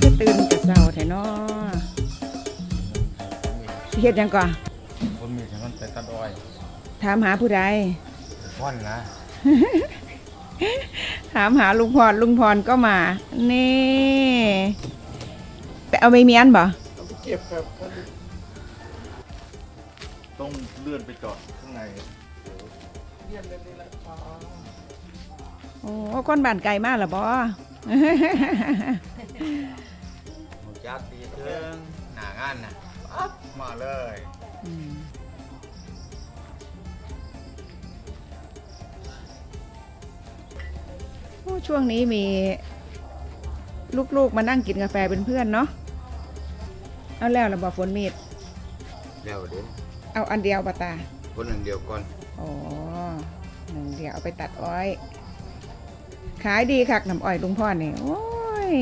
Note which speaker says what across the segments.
Speaker 1: คือตื่นกับเช้าแท้เนาะสิเฮ็ดหยังก่อน
Speaker 2: ผมมีถนนไปตัดอ้อย
Speaker 1: ถามหาผู้ใด
Speaker 2: พ่อนนะ
Speaker 1: ถามหาลุงพรลุงพรก็มา นี่ ไปเอาไม่เมียนบ่
Speaker 2: เก็บครับต้องเลื่อนไปจอดข้างใน
Speaker 1: โอ้คนบ้านไกลมากเหรอบ่
Speaker 2: หมูจักดีเทิงหนางานนะปั๊บมาเลย
Speaker 1: อืมโอ้ช่วงนี้มี ลูกๆ มานั่งกินกาแฟเป็นเพื่อนเนาะ เอาแล้วเราบอกฝนมีด
Speaker 2: เดี๋ยวเดี๋ยว
Speaker 1: เอาอันเดียวปะตา
Speaker 2: คนหนึ่งเดียวก่อน
Speaker 1: อ๋อหนึ่งเดียวเอาไปตัดอ้อย ขายดีคักน้ำอ้อยลุงพ่อนี่โอ้ย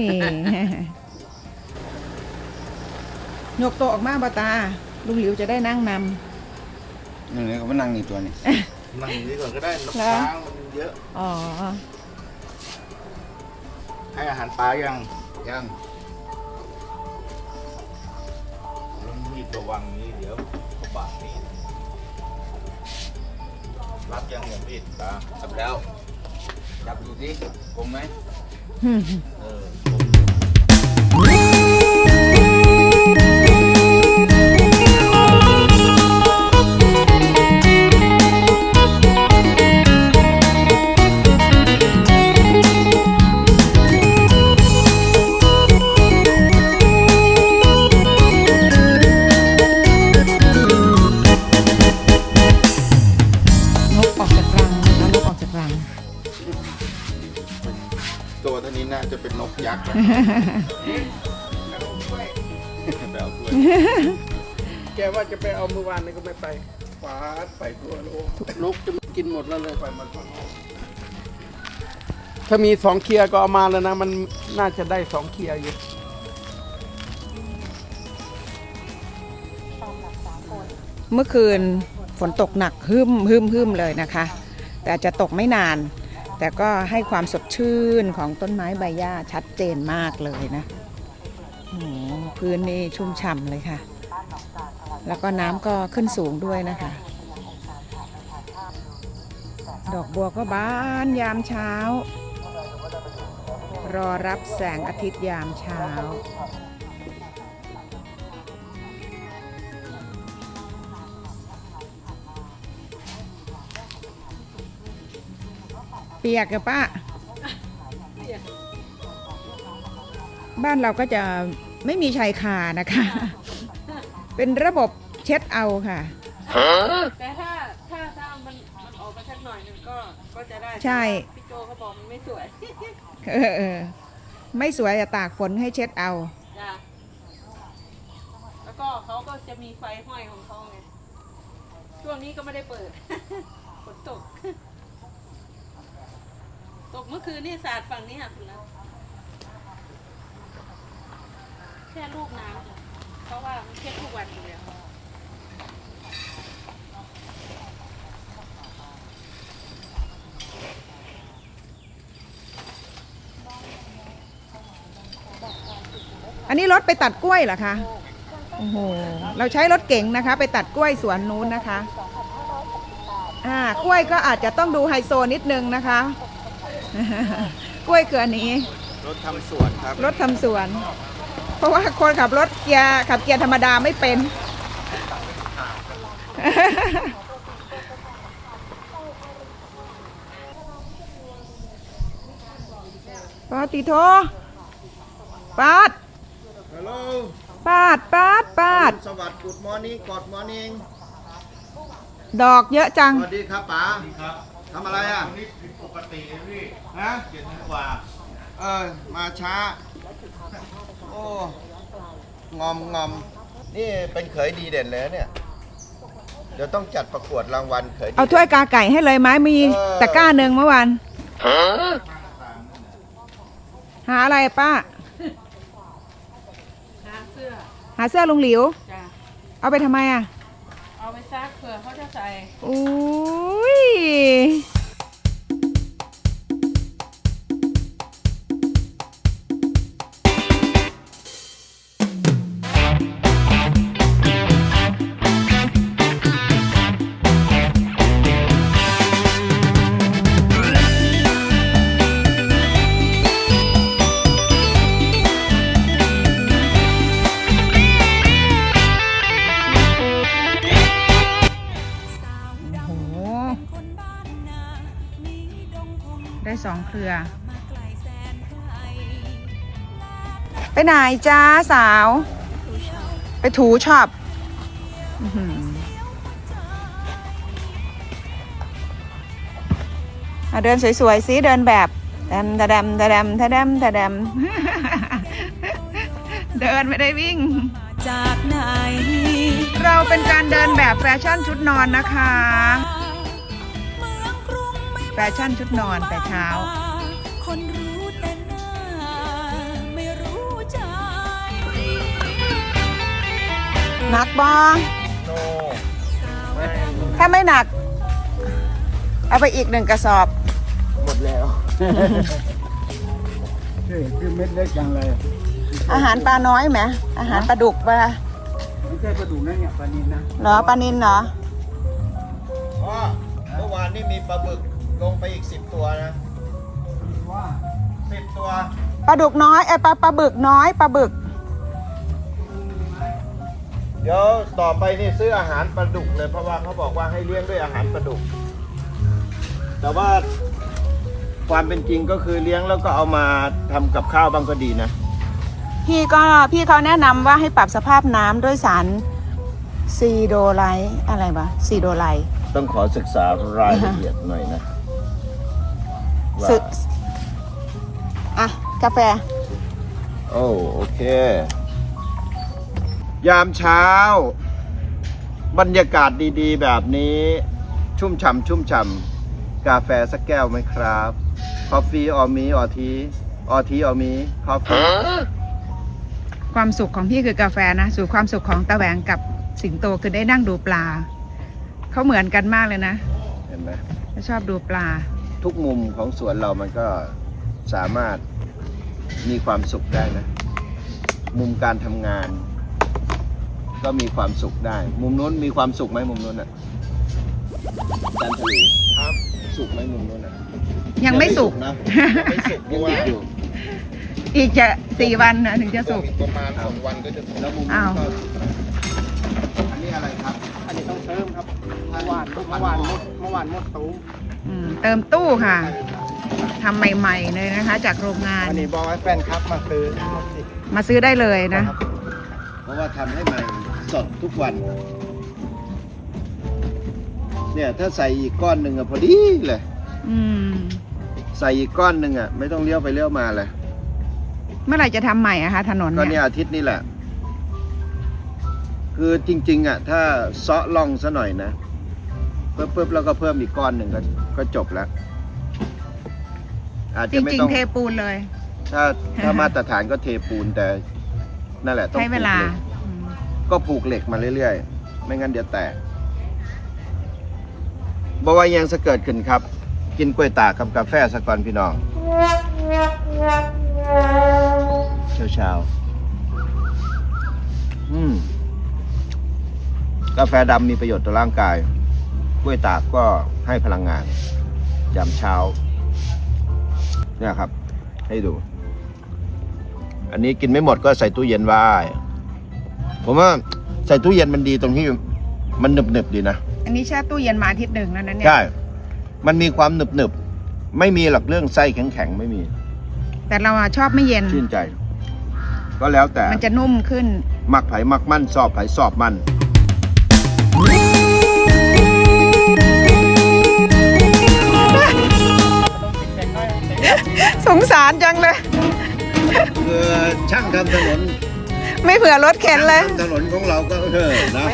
Speaker 1: ยกโตะออกมาบาตา ลุงหลิวจะได้นั่งน
Speaker 2: นี่เลยก็มานั่งนี่ตัวนี้นั่งนี่ก่อนก็ได้นก
Speaker 1: แล้ว
Speaker 2: ช้างมันเยอะำ
Speaker 1: อ๋อ
Speaker 2: ให้อาหารปลายังยัง ระวังนี้เดี๋ยวเขาบาดมีดรับยังอย่างมีดตาจับแล้ว จับดูสิคมไหม เออ ตัวเท่านี้น่าจะเป็นนกยักษ์นะแบวด้วย
Speaker 3: แกว่าจะไปเอาเมื่อวานนี่ก็ไม่ไปฟาดไปตัวโลกนกจะมากินหมดแล้วเลยไปมันถ้ามีสองเคลียร์ก็เอามาแล้วนะ มันน่าจะได้สองเคลียร์อยู่
Speaker 1: เมื่อคืนฝนตกหนักหึมหึมหึมเลยนะคะ แต่อาจจะตกไม่นาน แต่ก็ให้ความสดชื่นของต้นไม้ใบหญ้าชัดเจนมากเลยนะโอ้พื้นนี่ชุ่มฉ่ำเลยค่ะ แล้วก็น้ำก็ขึ้นสูงด้วยนะคะ ดอกบัวก็บานยามเช้า รอรับแสงอาทิตย์ยามเช้า เปียกกับป้า บ้านเราก็จะไม่มีชายคานะคะ เป็นระบบเช็ดเอาค่ะ
Speaker 4: แต่ถ้าถ้าถ้ามันมันออกมาสักหน่อยหนึงก็ก็จะได้
Speaker 1: ใช่
Speaker 4: พี่โจเขาบอกมันไม่สวย
Speaker 1: เออเออไม่สวยจะตากฝนให้เช็ดเอา
Speaker 4: จ้ะแล้วก็เขาก็จะมีไฟห้อยของเขาไงช่วงนี้ก็ไม่ได้เปิดฝนตก ตกเมื่อคืนนี่สาดฝั่งนี้ค่ะคุณแล้วแค่ลูกน้ำจ้ะเพราะว่ามันเช็ดทุกวันอยู่แล้ว
Speaker 1: อันนี้รถไปตัดกล้วยเหรอคะ โอ้โห เราใช้รถเก๋งนะคะ ไปตัดกล้วยสวนนู้นนะคะ อ่า กล้วยก็อาจจะต้องดูไฮโซนิดนึงนะคะ กล้วยคืออันนี้
Speaker 2: รถทำสวนครับ
Speaker 1: รถทำสวน เพราะว่าคนขับรถเกียร์ขับเกียร์ธรรมดาไม่เป็น ปาติโทปาด
Speaker 2: ฮัลโหล
Speaker 1: ปาดปาดปาด
Speaker 2: สวัสดี good morning good morning
Speaker 1: ดอกเยอะจัง
Speaker 2: สวัสดีครับป๋าครับ ทำอะไรอะนี่ผิดปกติพี่ฮะ เจ็ดกว่า เออ มาช้า โอ้ งอมงอม นี่เป็นเขยดีเด่นเลยเนี่ย เดี๋ยวต้องจัดประกวดรางวัลเขยดี
Speaker 1: เอาถ้วยกาไก่ให้เลยไหมมี
Speaker 2: เออ
Speaker 1: ตะกร้าหนึ่งเมื่อวานหาอะไรป้า
Speaker 4: หาเสื้อ
Speaker 1: หาเสื้อลุงหลิว
Speaker 4: จ้ะ
Speaker 1: เอาไปทำไมอะ
Speaker 4: เอาไปซักเผื่อเขาจะใส่
Speaker 1: อุ้ย ได้สองเครือ ไปไหนจ้าสาว ไปถูช็อปอื้อหืออะเดินสวยๆสิเดินแบบแดมตะแดมตะแดมตะแดมตะแดมเดินไม่ได้วิ่ง
Speaker 5: จากไหน
Speaker 1: เราเป็นการเดินแบบแฟชั่นชุดนอนนะคะ ชั่นชุดนอนแต่เช้า
Speaker 5: คนรู้แต่หน้าไม่รู้ใจ
Speaker 1: หนักบอ
Speaker 2: โน
Speaker 1: ถ้าไม่หนัก เอาไปอีกหนึ่งกระสอบ
Speaker 2: หมดแล้ว
Speaker 3: คือเม็ดเล็กจังเลย
Speaker 1: อาหารปลาน้อยไหมอาหารปลาดุกปลา
Speaker 3: ไม่ใช่ปลาดุกนะเนี่ยปลานินนะ
Speaker 1: เหรอปลานินเหรอ
Speaker 2: พ่อเมื่อวานนี่มีปลาบึก ลงไปอีกสิบตัวนะ
Speaker 3: ว่า
Speaker 2: สิบตัว
Speaker 1: ปลาดุกน้อยไอยปลาปลาบึกน้อยปลาบึก
Speaker 2: เดี๋ยวต่อไปนี่ซื้ออาหารปลาดุกเลยเพราะว่าเขาบอกว่าให้เลี้ยงด้วยอาหารปลาดุก แต่ว่าความเป็นจริงก็คือเลี้ยงแล้วก็เอามาทำกับข้าวบ้างก็ดีนะ
Speaker 1: พี่ก็พี่เขาแนะนำว่าให้ปรับสภาพน้ำด้วยสารซีโดไลท์อะไรวะซีโดไลท์
Speaker 2: ต้องขอศึกษารายละเอียดหน่อยนะ ว่า
Speaker 1: สึกอะ กาแฟ
Speaker 2: โอ้โอเค ยามเช้า บรรยากาศดีๆ แบบนี้ ชุ่มฉ่ำชุ่มฉ่ำกาแฟสักแก้วไหมครับคอฟฟี่ออมีออทีออทีออมีคอฟฟี่
Speaker 1: ความสุขของพี่คือกาแฟนะสู่ความสุขของตะแหวงกับสิงโตคือได้นั่งดูปลา เขาเหมือนกันมากเลยนะ
Speaker 2: เห็นไหม
Speaker 1: เขาชอบดูปลา
Speaker 2: ทุกมุมของสวนเรามันก็สามารถมีความสุขได้นะ มุมการทำงาน ก็มีความสุขได้ มุมนู้นมีความสุขไหมมุมนู้นอะจันทรีครับสุขไหมมุมนู้นอะ
Speaker 1: ยังไม่สุก
Speaker 2: นะยังไม่สุกเพราะว่าอยู่
Speaker 1: อีกจะสี่วันนะถึงจะสุก
Speaker 2: อีกประมาณสองวันก็จะสุกแล้วมุม
Speaker 1: อ้า
Speaker 2: นู้
Speaker 1: ว
Speaker 2: นก็สุกอันนี้อะไรครับ
Speaker 3: อันนี้ต้องเติมครับเมื่อวานเมื่อวานหมดเมื่อวานหมดตู้
Speaker 1: อืม เติมตู้ค่ะทำใหม่ ๆ เลยนะคะ จากโรงงาน
Speaker 3: อันนี้บอกให้แฟนครับมาซื้อ
Speaker 1: มาซื้อได้เลยนะ
Speaker 2: เพราะว่าทำให้ใหม่สดทุกวัน เนี่ยถ้าใส่อีกก้อนหนึ่งอะพอดีเลย
Speaker 1: อืม
Speaker 2: ใส่อีกก้อนหนึ่งอะไม่ต้องเลี้ยวไปเลี้ยวมาเลย
Speaker 1: เมื่อไหร่จะทำใหม่อะคะถนน
Speaker 2: ก็
Speaker 1: เนี่
Speaker 2: เนี่ย
Speaker 1: ย
Speaker 2: อาทิตย์นี้แหละ คือจริง ๆอะถ้าเซาะล่องซะหน่อยนะ ปุ๊บปุ๊บแล้วก็เพิ่มอีกก้อนหนึ่งก็ก็จบแล้ว อาจ
Speaker 1: จ
Speaker 2: จะไม่
Speaker 1: ริง
Speaker 2: ต้อง
Speaker 1: ๆเทปูนเลย
Speaker 2: ถ้าถ้ามาตรฐานก็เทปูนแต่นั่นแหละต้อง
Speaker 1: ใช้เวลา
Speaker 2: ผูกหก
Speaker 1: อืม
Speaker 2: ก็ผูกเหล็กมาเรื่อยๆ ไม่งั้นเดี๋ยวแตกบว่ายังจะเกิดขึ้นครับ กินกล้วยตากกับกาแฟสักก่อนพี่น้องเช้าเช้าๆอืมกาแฟดำมีประโยชน์ต่อร่างกาย กล้วยตากก็ให้พลังงานยามเช้า เนี่ยครับ ให้ดู อันนี้กินไม่หมดก็ใส่ตู้เย็นไว้ ผมว่าใส่ตู้เย็นมันดีตรงที่มันหนึบหนึบๆดีนะ
Speaker 1: อันนี้แช่ตู้เย็นมาอาทิตย์หนึ่งแล้วนะเนี่ย
Speaker 2: ใช่ มันมีความหนึบหนึบๆไม่มีหรอกเรื่องไส้แข็งแข็งๆไม่มี
Speaker 1: แต่เราอะชอบไม่เย็น
Speaker 2: ชื่นใจ ก็แล้วแต่
Speaker 1: มันจะนุ่มขึ้น
Speaker 2: มักไผ่มักมั่นสอบไผ่สอบมัน
Speaker 1: งสารจังเลย
Speaker 2: คือช่างทำถนน
Speaker 1: ไม่เผื่อรถเข็นเลย
Speaker 2: ทำถนนของเราก็เออนะ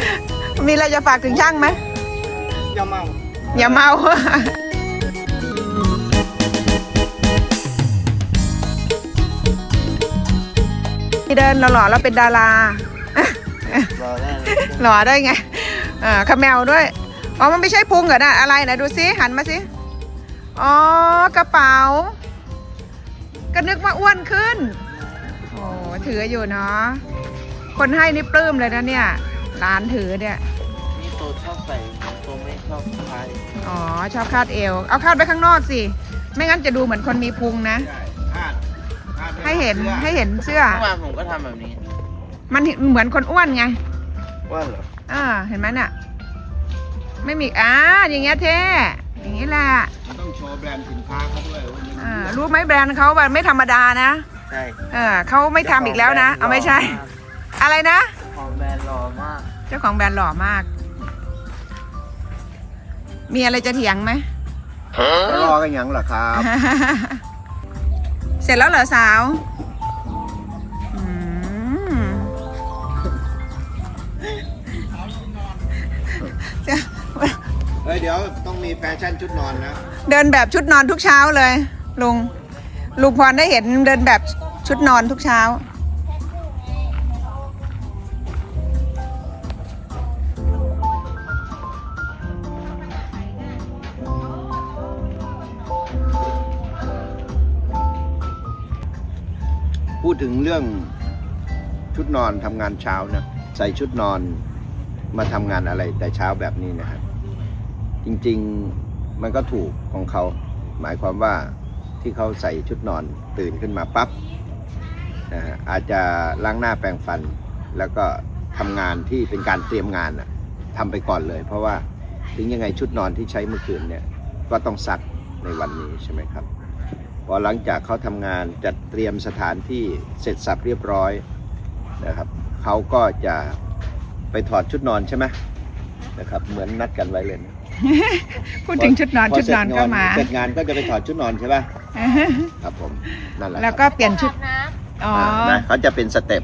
Speaker 1: มีอะไรจะฝากถึงช่างไหม
Speaker 3: อย่าเมา
Speaker 1: อย่าเมาเดินหล่อๆแล้วเป็นดารา
Speaker 2: รอได้เลย
Speaker 1: หล่อได้ไงอ่าขมแมวด้วย อ๋อ มันไม่ใช่พุงเหรอนะอะไรนะ ดูซิหันมาสิ อ๋อ กระเป๋า ก็นึกว่าอ้วนขึ้น โอ้ถืออยู่เนาะ คนให้นี่ปลื้มเลยนะเนี่ย ร้านถือเนี่ย
Speaker 2: นี่โตชอบใส่โตไม่ชอบใส่
Speaker 1: อ๋อ ชอบคาดเอว เอาคาดไปข้างนอกสิ ไม่งั้นจะดูเหมือนคนมีพุงนะ
Speaker 2: ใช่คาดคาด
Speaker 1: ให้เห็นให้เห็นเสื้อ
Speaker 2: เมื่อวานผมก็ทำแบบนี้
Speaker 1: มันเหมือนคนอ้วนไง
Speaker 2: ว่าเหรอ
Speaker 1: อ่าเห็นไหมน่ะ ไม่มีอ่าอย่างเงี้ยเท่ อย่างงี้แหละ
Speaker 2: มันต้องโชว์แบรนด์สินค้าเขาด้วยว่ามัน
Speaker 1: อ่ารู้ไหมแบรนด์เขาแบบไม่ธรรมดานะ
Speaker 2: ใช่
Speaker 1: เออเขาไม่ทำอีกแล้วนะ เอาไม่ใช่ อะไรนะ
Speaker 2: ของแบรนด์หล่อมาก
Speaker 1: เจ้าของแบรนด์หล่อมาก มีอะไรจะเถียงไหม
Speaker 2: รอกันยังเหรอครับ
Speaker 1: เสร็จแล้วเหรอสาว
Speaker 2: ฮ้ยเดี๋ยวต้องมีแฟชั่นชุดนอนนะ
Speaker 1: เดินแบบชุดนอนทุกเช้าเลย ลุงลุงพรได้เห็นเดินแบบชุดนอนทุกเช้า
Speaker 2: พูดถึงเรื่องชุดนอนทำงานเช้านะใส่ชุดนอนมาทำงานอะไรแต่เช้าแบบนี้นะครับ จริงๆมันก็ถูกของเขา หมายความว่าที่เขาใส่ชุดนอนตื่นขึ้นมาปั๊บนะฮะอาจจะล้างหน้าแปรงฟัน แล้วก็ทำงานที่เป็นการเตรียมงานนะทำไปก่อนเลย เพราะว่าถึงยังไงชุดนอนที่ใช้เมื่อคืนเนี่ยก็ต้องซักในวันนี้ใช่ไหมครับพอหลังจากเขาทำงานจัดเตรียมสถานที่เสร็จสับเรียบร้อยนะครับเขาก็จะไปถอดชุดนอนใช่ไหมนะครับเหมือนนัดกันไว้เลยนะ
Speaker 1: พูดถึงชุดนอน
Speaker 2: พ
Speaker 1: ชุดนอนก็มา
Speaker 2: เสร็จงานก็จะไปถอดชุดนอนใช่ปะครับผมนั่นแหละ
Speaker 1: แล้วก็เปลี่ยนชุดอ๋อ
Speaker 2: อ่านะเขาจะเป็นสเต็ป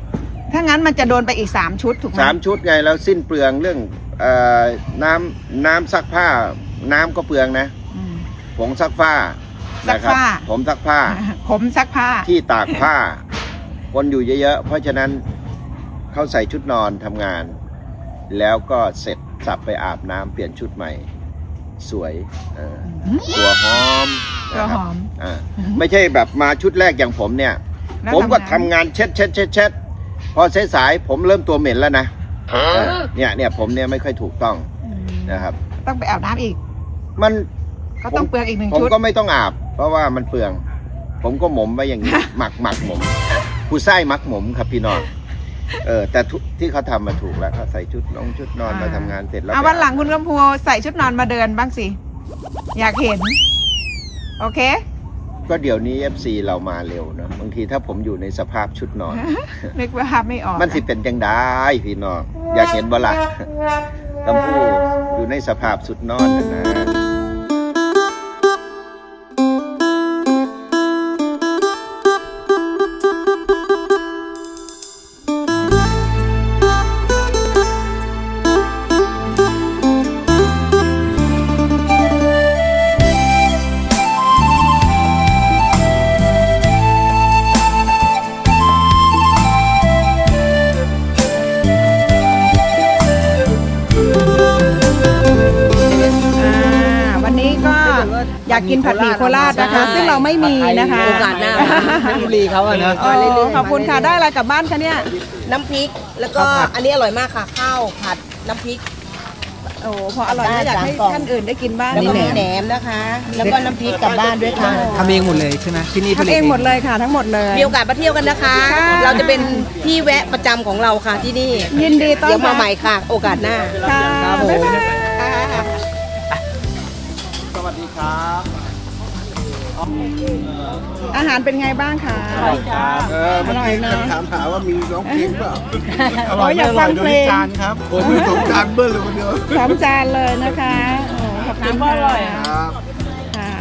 Speaker 1: ถ้างั้นมันจะโดนไปอีก 3 ชุดถูกไหม
Speaker 2: สามชุดไงแล้วสิ้นเปลืองเรื่องเอ่อน้ำน้ำซักผ้า น้ำก็เปลืองนะ
Speaker 1: อืม
Speaker 2: ผงซักผ้า
Speaker 1: ซักผ้า
Speaker 2: นะครับผมซักผ้า
Speaker 1: ผมซักผ้า
Speaker 2: ที่ตากผ้า คนอยู่เยอะๆ เพราะฉะนั้นเขาใส่ชุดนอนทำงาน แล้วก็เสร็จสับไปอาบน้ำเปลี่ยนชุดใหม่ สวยเออตัวหอม
Speaker 1: ตัว
Speaker 2: นะครับ
Speaker 1: หอม
Speaker 2: อ่าไม่ใช่แบบมาชุดแรกอย่างผมเนี่ย
Speaker 1: แล้ว
Speaker 2: ผมก็
Speaker 1: ทำ
Speaker 2: ทำ
Speaker 1: งาน
Speaker 2: งานเช็ดเช็ดเช็ดเช็ดพอสายๆผมเริ่มตัวเหม็นแล้วนะเออเนี่ยเนี่ยผมเนี่ยไม่ค่อยถูกต้อง
Speaker 1: อืม
Speaker 2: นะครับ
Speaker 1: ต้องไปอาบน้ำอีก
Speaker 2: มัน
Speaker 1: ก็ต้องเปลืองอีกหนึ่ง
Speaker 2: ผม
Speaker 1: ชุด
Speaker 2: ก็ไม่ต้องอาบ เพราะว่ามันเปลือง ผมก็หมมไว้อย่างนี้ หมักหมักหมมผู้ไส้มักหมมครับพี่น้อง เออ แต่ทุที่เขาทำมาถูกแล้วเขาใส่ชุดนองชุดนอนมาทำงานเสร็จแล้ว
Speaker 1: เอา
Speaker 2: ไป
Speaker 1: วันหลังคุณกำพูใส่ชุดนอนมาเดินบ้างสิ อยากเห็น โอเค
Speaker 2: ก็เดี๋ยวนี้ FC เรามาเร็วนะบางทีถ้าผมอยู่ในสภาพชุดนอน
Speaker 1: นึกว่าไม่ออก
Speaker 2: มันสิเป็นจังได้พี่น้องอยากเห็นบ่ละลำพูอยู่ในสภาพสุดนอนนะนะ
Speaker 1: ม่มีนะคะ
Speaker 6: โอกาสหน้า
Speaker 3: บุรีเขาอะนะ
Speaker 1: โอ้ขอบคุณค่ะได้อะไรกลับบ้านคะเนี่ย
Speaker 6: น้ำพริก แล้วก็อันนี้อร่อยมากค่ะ ข้าวผัดน้ำพริก
Speaker 1: โอ้พออร่อยนะอยากให้ท่านอื่นได้กินบ้าง
Speaker 6: แล้วก็มี
Speaker 1: นี่
Speaker 6: แหนมนะคะ แล้วก็น้ำพริกกลับบ้านด้วยค่ะ
Speaker 3: ทำเองหมดเลยใช่ไหมที่นี่ผลิต
Speaker 1: ทำเองหมดเลยค่ะทั้งหมดเลย
Speaker 6: มีโอกาสมาเที่ยวกันนะคะ
Speaker 1: ค่ะ
Speaker 6: เราจะเป็นที่แวะประจำของเราค่ะที่นี่
Speaker 1: ยินดีต้อน
Speaker 6: เดี๋ยว
Speaker 1: รั
Speaker 6: มา
Speaker 1: บ
Speaker 6: ใหม่ค่ะ โอกาสหน้า
Speaker 1: ค่ะบ๊ายบาย
Speaker 2: สวัสดีครับ
Speaker 1: อาหารเป็นไงบ้างคะ
Speaker 3: เออเมื่อกี้คำถามหาว่ามีร้องเพลงเปล่า
Speaker 1: อร่อยอยากฟังเพลง
Speaker 3: ครับผมเป็นสงกรารเบิ้ลเลยคนเดียว
Speaker 1: พร้อมจานเลยนะคะโอ้ขอบคุณค่ะ
Speaker 3: ครับ
Speaker 1: ค่ะ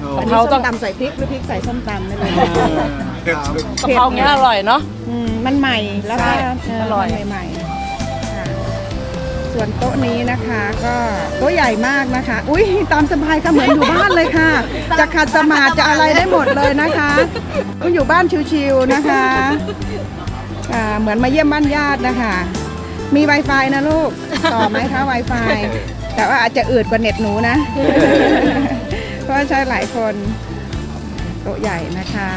Speaker 3: โอ้
Speaker 1: วันนี้ส้มตำใส่พริกหรือพริกใส่ส้มตำไม่รู้
Speaker 3: เด็ก
Speaker 4: กะเพราเนี้ยอร่อยเนาะ
Speaker 1: อืมมันใหม่แล้วก็
Speaker 4: ใช่
Speaker 1: เอ
Speaker 4: ร่อย
Speaker 1: มันใหม่ๆค่ะ ส่วนโต๊ะนี้นะคะก็โต๊ะใหญ่มากนะคะ อุ้ยตามสบายค่ะเหมือนอยู่บ้านเลยค่ะ จะขัดสมาธิจะอะไรได้หมดเลยนะคะคุณอยู่บ้านชิวๆนะคะคอ่าเหมือนมาเยี่ยมบ้านญาตินะคะ มี Wi-Fi นะลูก ต่อไหมคะ Wi-Fi แต่ว่าอาจจะอืดกว่าเน็ตหนูนะ เพราะใช้หลายคนโต๊ะใหญ่นะคะ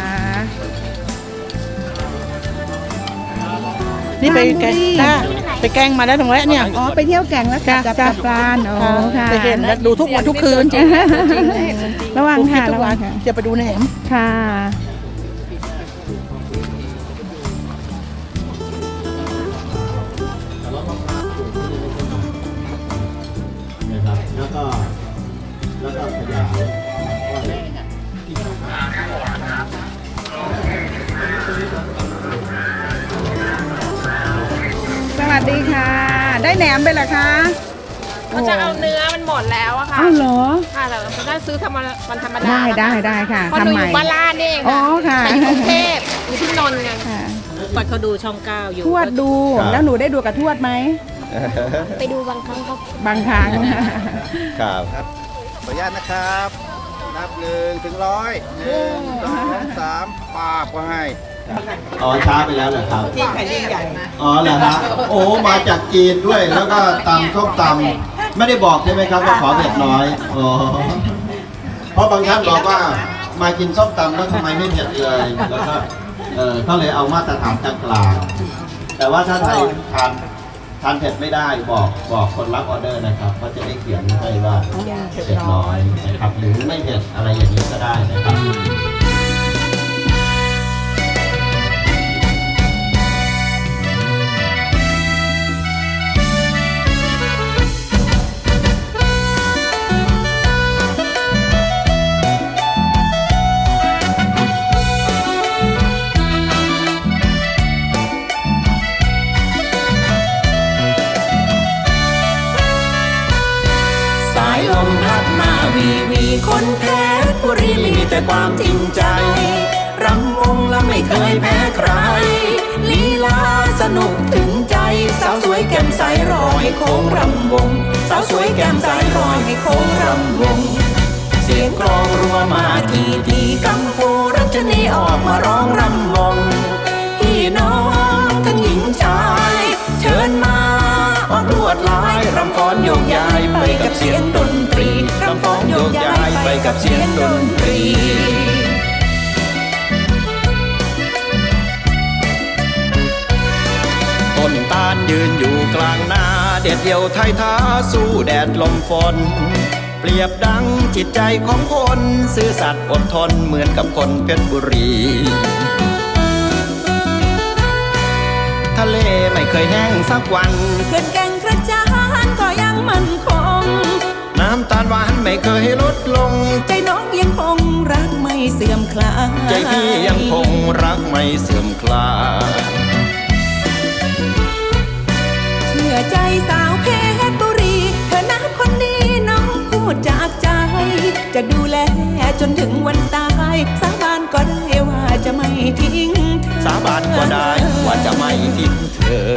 Speaker 6: นี่ไปแกง
Speaker 1: บุรี
Speaker 6: จ้าไปแกงมาแล้วตรงแวะเนี่ย
Speaker 1: อ๋อไปเที่ยวแก่งแล้วกลับ
Speaker 6: จ้ะ
Speaker 1: กับกับปลานอ๋อค่ะ
Speaker 6: ไปเห็นแล้วดูทุกวันทุกคืน
Speaker 1: ระวังค่ะ
Speaker 6: ทุ
Speaker 1: ระ
Speaker 6: ก
Speaker 1: วั
Speaker 6: วั
Speaker 1: ง
Speaker 6: น
Speaker 1: ค่ะ
Speaker 6: จะไปดูแหนม
Speaker 1: ค่ะ ได้แหนมไปเหรอคะ
Speaker 7: เขาจะเอาเนื้อมันหมดแล้วอะค่ะ
Speaker 1: อ้าวเหรอ
Speaker 7: ค่ะแต่เราได้ซื้อธรรมดามันธรรมดา
Speaker 1: ได้ได้
Speaker 7: นะคะ
Speaker 1: ได้ค่ะ
Speaker 7: เพราะหนู
Speaker 1: ทำ
Speaker 7: อ
Speaker 1: ใหม่
Speaker 7: ยู่บ้านลาดนี่เอง
Speaker 1: อ๋อค่ะ
Speaker 7: แต่อยู่กรุงเทพอยู่ที่นนท์ไง
Speaker 1: ค่ะ
Speaker 7: ปัดเขาดูช่องเก้าอยู่
Speaker 1: ทวดดูแล้วหนูได้ดูกับทวดไหม
Speaker 7: ไปดูบางครั้งเขา
Speaker 1: บางครั้ง
Speaker 8: ครับครับขออนุญาตนะครับ นับหนึ่งถึงร้อยหนึ่งสองสามปาบก็ให้ อ๋อช้าไปแล้วเหรอครับ ที่แผ่นดินใหญ่อ๋อเหรอฮะโอ้มาจากจีนด้วยแล้วก็ตำส้มตำไม่ได้บอกใช่ไหมครับว่าขอเผ็ดน้อยอ๋อเพราะบางท่านบอกว่ามากินส้มตำแล้วทำไมไม่เผ็ดเลยแล้วก็เออเขาเลยเอามาตรฐานกลางๆแต่ว่าถ้าใครทานทานเผ็ดไม่ได้บอกบอกคนรับออเดอร์นะครับเขาจะได้เขียนให้ว่าเผ็ดน้อยนะครับหรือไม่เผ็ดอะไรอย่างนี้ก็ได้นะครับ
Speaker 9: แต่ความจริงใจ รำวงและไม่เคยแพ้ใคร ลีลาสนุกถึงใจ สาวสวยแก้มใสรอให้โค้งรำวง สาวสวยแก้มใสรอให้โค้งรำวง เสียงกลองรัวมาทีทีกัมพูรัชนีออกมาร้องรำวงพี่น้องทั้งหญิงชาย เชิญมาออกลวดลายรำฟ้อนโยกย้ายไปกับเสียงดน กับเสียงดนตรี
Speaker 2: ต้นตาลยืนอยู่กลางนาเด็ดเดี่ยวไทยท้าสู้แดดลมฝน เปรียบดังจิตใจของคน ซื่อสัตย์อดทนเหมือนกับคนเพชรบุรีทะเลไม่เคยแห้งสักวัน
Speaker 10: เพื่อนแก่งกระจานก็ยังมั่นคง
Speaker 2: น้ำตาลหวานไม่เคยลดลง
Speaker 10: ใจน้องยังคงรักไม่เสื่อมคลาย
Speaker 2: ใจพี่ยังคงรักไม่เสื่อมคลาย
Speaker 10: เชื่อใจสาวเพชรบุรี เธอนะคนนี้น้องพูดจากใจ จะดูแลจนถึงวันตายสาบ ก็ได้ว่าจะไม่ทิ้งเธอ
Speaker 2: สาบานก็ได้ว่าจะไม่ทิ้งเธอ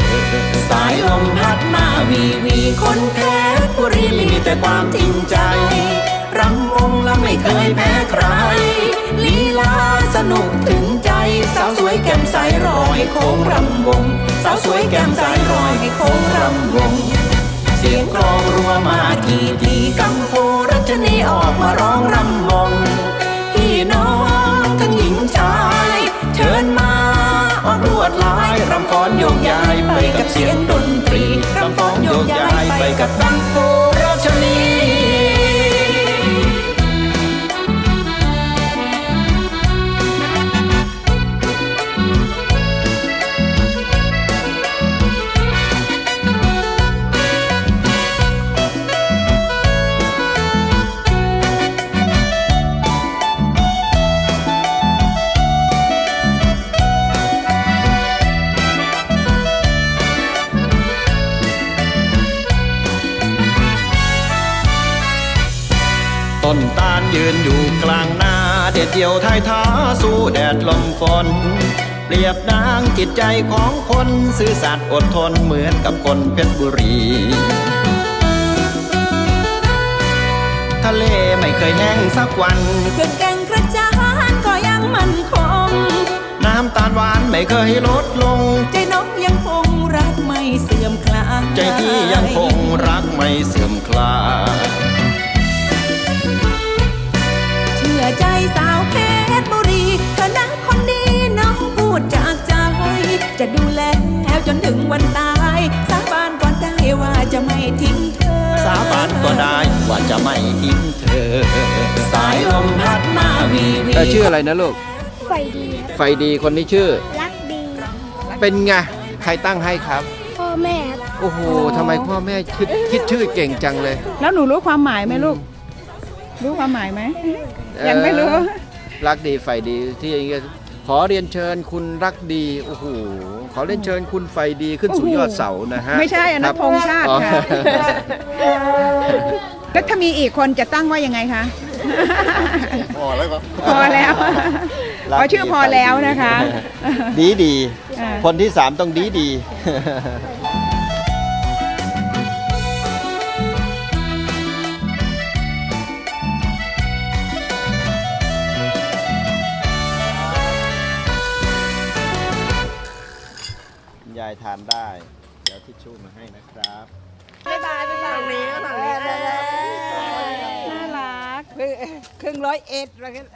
Speaker 9: สายลมพัดมาวีวีคนแพ้บุรีมีแต่ความจริงใจรำวงและไม่เคยแพ้ใคร ลีลาสนุกถึงใจ สาวสวยแก้มใสรอให้โค้งรำวง สาวสวยแก้มใสรอให้โค้งรำวง เสียงกลองรัวมาทีทีกัมพูรัชนีออกมาร้องรำวงพี่น้อง ทั้ เปรียบ
Speaker 2: ดังจิตใจของคนซื่อสัตย์อดทนเหมือนกับคนเพชรบุรี ทะเลไม่เคยแห้งสักวัน
Speaker 10: เพื่อนแก่งกระจานก็ยังมั่นคง
Speaker 11: น้ำตาลหวานไม่เคยลดลง
Speaker 9: ใจน้องยังคงรักไม่เสื่อมคลาย
Speaker 11: ใจพี่ยังคงรักไม่เสื่อมคลาย
Speaker 9: เชื่อใจสาวเพชรบุรีเธอนะคนดีน้องพู ดจากใจ จะดูแลจนถึงวันตาย สาบานก่อนได้ว่าจะไม่ทิ้งเธอ
Speaker 11: สาบานก็ได้ว่าจะไม่ทิ้งเธอ
Speaker 9: สายลมพัดมาวีวี
Speaker 2: เออชื่ออะไรนะลูก
Speaker 12: ไฟดีครับ
Speaker 2: ไฟดีคนนี้ชื่อ
Speaker 12: รักดี
Speaker 2: เป็นไง ใครตั้งให้ครับ
Speaker 12: พ่อแม่ครับ
Speaker 2: โอ้โหทำไมพ่อแม่คิดคิดชื่อเก่งจังเลย
Speaker 1: แล้วหนูรู้ความหมายไหมลูก รู้ความหมายไหม ยังไม่รู้
Speaker 2: เออรักดีไฟดีที่อย่างเงี้ยข อเรียนเชิญคุณรักดีโอ้โหขอเรียนเชิญคุณไฟดีขึ้นสู่
Speaker 1: โอ้โห
Speaker 2: ยอดเสานะฮะ
Speaker 1: ไม่ใช่อันนั้น
Speaker 2: ครับ
Speaker 1: ธงชาติ
Speaker 2: อ๋อ
Speaker 1: ค่ะแล้วถ้ามีอีกคนจะตั้งว่ายังไงคะ
Speaker 2: พอแล้วครับ
Speaker 1: พอแล้วขอชื่อพอแล้วนะคะ
Speaker 2: ดีดี
Speaker 1: อ่า
Speaker 2: คนที่สามต้องดีดีานได้ เดี๋ยวทิชชู่มาให้นะครับ
Speaker 6: บ๊ายบายบ๊ายบายฝั่งนี้ฝั่งนี้
Speaker 1: น่ารักครึ่งร้อยเอ็ดอะไรกัน